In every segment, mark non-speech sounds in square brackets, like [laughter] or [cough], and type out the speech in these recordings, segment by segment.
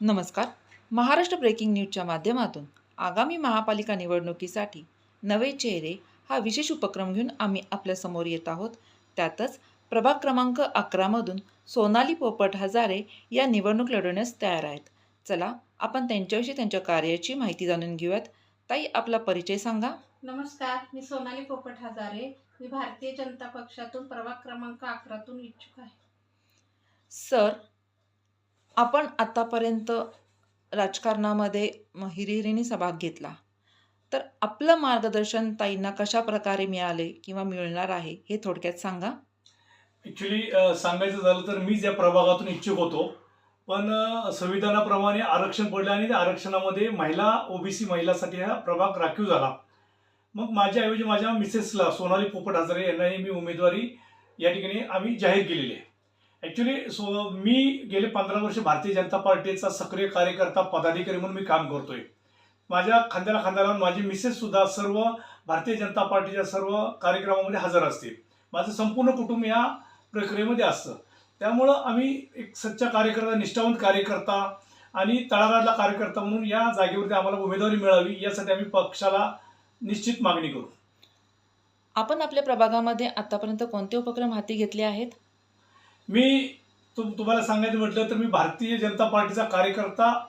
नमस्कार. महाराष्ट्र ब्रेकिंग न्यूजच्या माध्यमातून आगामी महापालिका निवडणुकीसाठी नवे चेहरे हा विशेष उपक्रम घेऊन आम्ही आपल्यासमोर येत आहोत. त्यातच प्रभाग क्रमांक अकरामधून सोनाली पोपट हजारे या निवडणूक लढवण्यास तयार आहेत. चला आपण त्यांच्याविषयी त्यांच्या कार्याची माहिती जाणून घेऊयात. ताई आपला परिचय सांगा. नमस्कार मी सोनाली पोपट हजारे. मी भारतीय जनता पक्षातून प्रभाग क्रमांक अकरातून इच्छुक आहे. सर आपण आत्तापर्यंत राजकारणामध्ये हिरिहिरीने सहभाग घेतला. तर आपलं मार्गदर्शन ताईंना कशा प्रकारे मिळाले किंवा मिळणार आहे हे थोडक्यात सांगा. ॲक्च्युली सांगायचं झालं तर मीच या प्रभागातून इच्छुक होतो. पण संविधानाप्रमाणे आरक्षण पडलं आणि त्या आरक्षणामध्ये महिला ओबीसी महिलासाठी हा प्रभाग राखीव झाला. मग माझ्याऐवजी माझ्या मिसेसला सोनाली पोपट हजारे यांनाही मी उमेदवारी या ठिकाणी आम्ही जाहीर केलेली आहे. ॲक्च्युली सो मी गेले पंधरा वर्ष भारतीय जनता पार्टीचा सक्रिय कार्यकर्ता पदाधिकारी म्हणून मी काम करतोय. माझ्या खांद्याला खांद्याला माझी मिसेस सुद्धा सर्व भारतीय जनता पार्टीच्या सर्व कार्यक्रमामध्ये हजर असते माझं संपूर्ण कुटुंब या प्रक्रियेमध्ये असतं. त्यामुळं आम्ही एक सच्चा कार्यकर्ता निष्ठावंत कार्यकर्ता आणि तळागाळातला कार्यकर्ता म्हणून या जागेवरती आम्हाला उमेदवारी मिळावी यासाठी आम्ही पक्षाला निश्चित मागणी करू. आपण आपल्या प्रभागामध्ये आतापर्यंत कोणते उपक्रम हाती घेतले आहेत? मी तुम तुम्हाला सांगायचं म्हटलं तर मी भारतीय जनता पार्टीचा कार्यकर्ता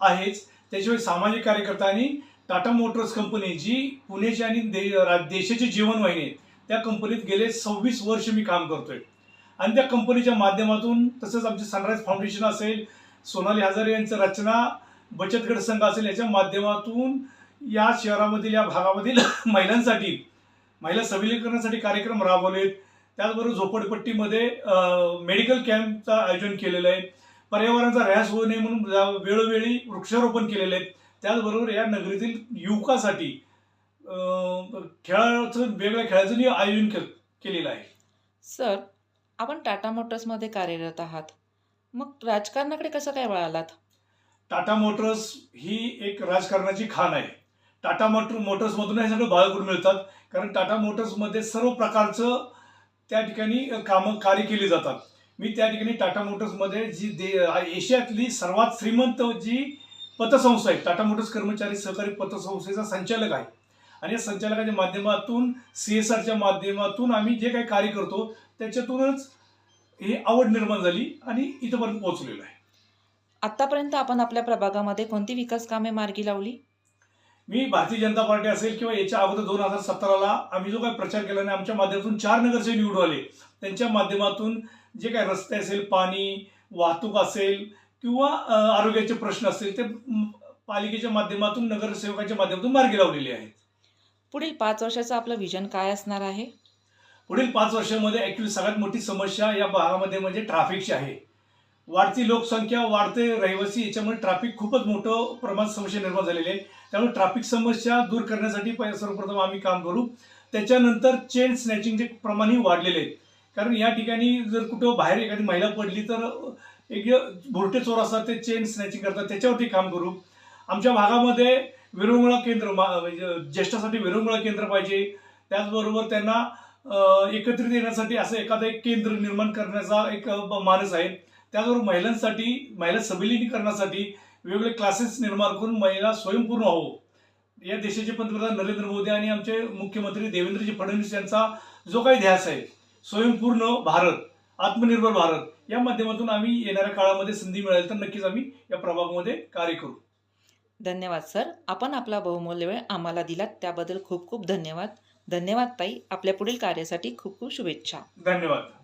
आहेच. त्याशिवाय सामाजिक कार्यकर्ता आणि टाटा मोटर्स कंपनी जी पुण्याची आणि दे रा- देशाची जीवनवाहिनी आहे. त्या कंपनीत गेले सव्वीस वर्ष मी काम करतोय. आणि त्या कंपनीच्या माध्यमातून तसंच आमचे सनराईज फाउंडेशन असेल सोनाली हजारे यांचं रचना बचत गट संघ असेल याच्या माध्यमातून या शहरामधील या भागामधील [laughs] महिलांसाठी महिला सबलीकरणासाठी कार्यक्रम राबवलेत. त्याचबरोबर झोपडपट्टीमध्ये मेडिकल कॅम्पचं आयोजन केलेलं आहे. पर्यावरणाचा ऱ्हास होऊ नये म्हणून वेळोवेळी वृक्षारोपण केलेलं आहे त्याचबरोबर या नगरीतील युवकासाठी खेळाचं वेगळ्या खेळाचंही आयोजन केलेलं आहे. सर आपण टाटा मोटर्समध्ये कार्यरत आहात. मग राजकारणाकडे कसं काय वळालात? टाटा मोटर्स ही एक राजकारणाची खाण आहे. टाटा मोटर मोटर्समधून हे सगळं बाळगून मिळतात. कारण टाटा मोटर्समध्ये सर्व प्रकारचं त्या ठिकाणी कामं कार्य केली जातात. मी त्या ठिकाणी टाटा मोटर्समध्ये जी दे एशियातली सर्वात श्रीमंत जी पतसंस्था आहे टाटा मोटर्स कर्मचारी सहकारी पतसंस्थेचा संचालक आहे. आणि या संचालकाच्या माध्यमातून सी एस आरच्या माध्यमातून आम्ही जे काही कार्य करतो त्याच्यातूनच ही आवड निर्माण झाली आणि इथंपर्यंत पोहोचलेलो आहे. आतापर्यंत आपण आपल्या प्रभागामध्ये कोणती विकास कामे मार्गी लावली? मी भारतीय जनता पार्टी असेल किंवा याच्या अगोदर दोन हजार सतराला आम्ही जो काही प्रचार केला नाही आमच्या माध्यमातून चार नगरसेवक निवडून आले. त्यांच्या माध्यमातून जे काही रस्ते असेल पाणी वाहतूक असेल किंवा आरोग्याचे प्रश्न असतील ते पालिकेच्या माध्यमातून नगरसेवकाच्या माध्यमातून मार्गी लावलेले आहेत. पुढील पाच वर्षाचं आपलं विजन काय असणार आहे? पुढील पाच वर्षामध्ये ॲक्च्युली सगळ्यात मोठी समस्या या भागामध्ये म्हणजे ट्रॅफिकची आहे. वाढती लोकसंख्या वाढते रहिवासी याच्यामुळे ट्रॅफिक खूपच मोठं प्रमाणात समस्या निर्माण झालेली आहे. त्यामुळे ट्रॅफिक समस्या दूर करण्यासाठी पहि- सर्वप्रथम आम्ही काम करू. त्याच्यानंतर चेन स्नॅचिंगचे प्रमाणही वाढलेले आहे कारण या ठिकाणी जर कुठं बाहेर एखादी महिला पडली तर एक भुरटे चोर असतात ते चेन स्नॅचिंग करतात त्याच्यावरती काम करू. आमच्या भागामध्ये विरंगुळा केंद्र मा- म्हणजे ज्येष्ठासाठी विरंगुळा केंद्र पाहिजे. त्याचबरोबर त्यांना एकत्रित येण्यासाठी असं एखादं एक केंद्र निर्माण करण्याचा एक मानस आहे. त्याचबरोबर महिलांसाठी महिला सबलीकरणासाठी वेगवेगळे क्लासेस निर्माण करून महिला स्वयंपूर्ण हो या देशाचे पंतप्रधान नरेंद्र मोदी आणि आमचे मुख्यमंत्री देवेंद्रजी फडणवीस यांचा जो काही ध्यास आहे स्वयंपूर्ण भारत आत्मनिर्भर भारत या माध्यमातून आम्ही येणाऱ्या काळामध्ये संधी मिळाली तर नक्कीच आम्ही या प्रभागामध्ये कार्य करू. धन्यवाद सर. आपण आपला बहुमूल्य वेळ आम्हाला दिलात त्याबद्दल खूप खूप धन्यवाद. धन्यवाद ताई. आपल्या पुढील कार्यासाठी खूप खूप शुभेच्छा. धन्यवाद.